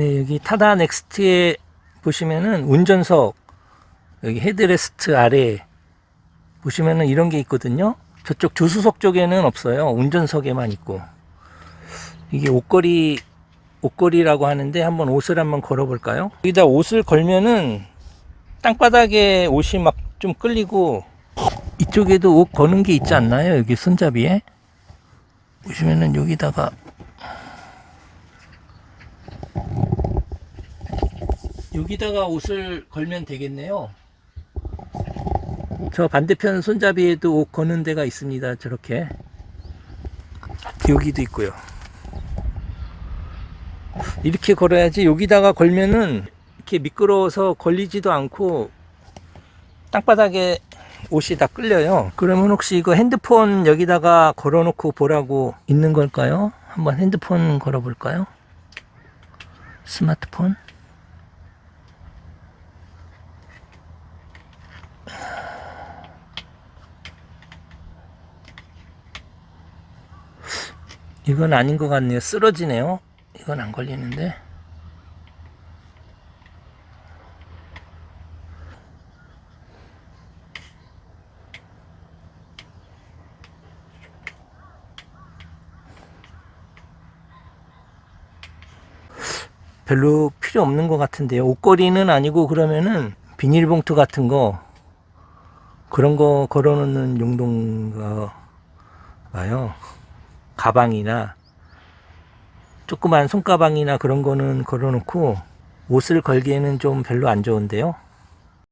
네, 여기 타다 넥스트에 보시면은 운전석 여기 헤드레스트 아래 보시면은 이런 게 있거든요. 저쪽 조수석 쪽에는 없어요. 운전석에만 있고. 이게 옷걸이 옷걸이라고 하는데 한번 옷을 한번 걸어 볼까요? 여기다 옷을 걸면은 땅바닥에 옷이 막 좀 끌리고 이쪽에도 옷 거는 게 있지 않나요? 여기 손잡이에 보시면은 여기다가 여기다가 옷을 걸면 되겠네요. 저 반대편 손잡이에도 옷 거는 데가 있습니다. 저렇게 여기도 있고요. 이렇게 걸어야지 여기다가 걸면은 이렇게 미끄러워서 걸리지도 않고 땅바닥에 옷이 다 끌려요. 그러면 혹시 이거 핸드폰 여기다가 걸어놓고 보라고 있는 걸까요? 한번 핸드폰 걸어볼까요? 스마트폰? 이건 아닌 것 같네요. 쓰러지네요. 이건 안 걸리는데. 별로 필요 없는 것 같은데요. 옷걸이는 아니고 그러면은 비닐봉투 같은 거 그런 거 걸어놓는 용도인가 봐요. 가방이나 조그만 손가방이나 그런 거는 걸어놓고 옷을 걸기에는 좀 별로 안 좋은데요.